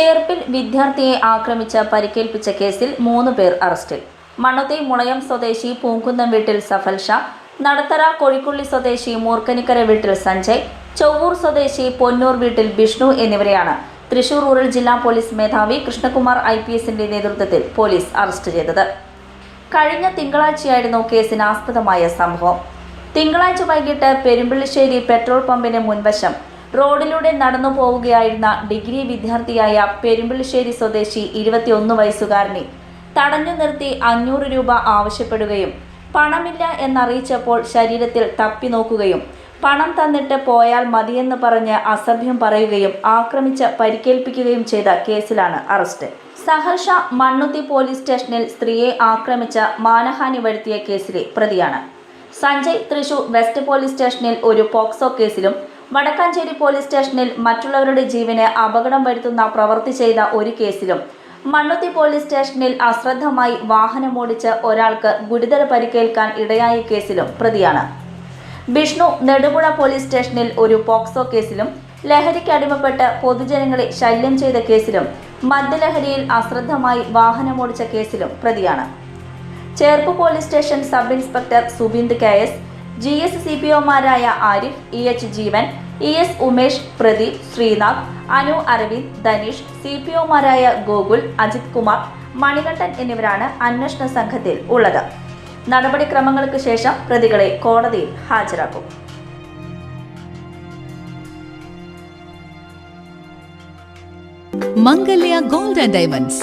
ചേർപ്പിൽ വിദ്യാർത്ഥിയെ ആക്രമിച്ച് പരിക്കേൽപ്പിച്ച കേസിൽ മൂന്ന് പേർ അറസ്റ്റിൽ. മണത്തി മുളയം സ്വദേശി പൂങ്കുന്നം വീട്ടിൽ സഫൽ ഷാ നടത്തറ കൊഴിക്കുള്ളി സ്വദേശി മൂർക്കനിക്കര വീട്ടിൽ സഞ്ജയ് ചൊവ്വൂർ സ്വദേശി പൊന്നൂർ വീട്ടിൽ ബിഷ്ണു എന്നിവരെയാണ് തൃശൂർ റൂറൽ ജില്ലാ പോലീസ് മേധാവി കൃഷ്ണകുമാർ ഐ പി എസിന്റെ നേതൃത്വത്തിൽ പോലീസ് അറസ്റ്റ് ചെയ്തത്. കഴിഞ്ഞ തിങ്കളാഴ്ചയായിരുന്നു കേസിനാസ്പദമായ സംഭവം. തിങ്കളാഴ്ച വൈകിട്ട് പെരുമ്പിള്ളിശ്ശേരി പെട്രോൾ പമ്പിന് മുൻവശം റോഡിലൂടെ നടന്നു പോവുകയായിരുന്ന ഡിഗ്രി വിദ്യാർത്ഥിയായ പെരുമ്പിളിശ്ശേരി സ്വദേശി ഇരുപത്തിയൊന്ന് വയസ്സുകാരനെ തടഞ്ഞു നിർത്തി അഞ്ഞൂറ് രൂപ ആവശ്യപ്പെടുകയും പണമില്ല എന്നറിയിച്ചപ്പോൾ ശരീരത്തിൽ തപ്പി നോക്കുകയും പണം തന്നിട്ട് പോയാൽ മതിയെന്ന് പറഞ്ഞ് അസഭ്യം പറയുകയും ആക്രമിച്ച് പരിക്കേൽപ്പിക്കുകയും ചെയ്ത കേസിലാണ് അറസ്റ്റ്. സഹർഷ മണ്ണുത്തി പോലീസ് സ്റ്റേഷനിൽ സ്ത്രീയെ ആക്രമിച്ച് മാനഹാനി വരുത്തിയ കേസിലെ പ്രതിയാണ്. സഞ്ജയ് തൃശൂർ വെസ്റ്റ് പോലീസ് സ്റ്റേഷനിൽ ഒരു പോക്സോ കേസിലും വടക്കാഞ്ചേരി പോലീസ് സ്റ്റേഷനിൽ മറ്റുള്ളവരുടെ ജീവന് അപകടം വരുത്തുന്ന പ്രവൃത്തി ചെയ്ത ഒരു കേസിലും മണ്ണുത്തി പോലീസ് സ്റ്റേഷനിൽ അശ്രദ്ധമായി വാഹനമോടിച്ച് ഒരാൾക്ക് ഗുരുതര പരിക്കേൽക്കാൻ ഇടയായ കേസിലും പ്രതിയാണ്. വിഷ്ണു നെടുപുഴ പോലീസ് സ്റ്റേഷനിൽ ഒരു പോക്സോ കേസിലും ലഹരിക്ക് അടിമപ്പെട്ട് പൊതുജനങ്ങളെ ശല്യം ചെയ്ത കേസിലും മദ്യലഹരിയിൽ അശ്രദ്ധമായി വാഹനമോടിച്ച കേസിലും പ്രതിയാണ്. Cherpu police station sub inspector Subind K S G S C P ഒമാരായ Arif E H Jeevan E S Umesh Pradeep Sreenath Anu Aravind Dhaneesh C P ഒമാരായ Gokul Ajith Kumar Manikandan എന്നിവരാണ് അന്വേഷണ സംഘത്തിൽ ഉള്ളത്. നടപടിക്രമങ്ങൾക്ക് ശേഷം പ്രതികളെ കോടതിയിൽ ഹാജരാക്കും. Mangalya gold and diamonds.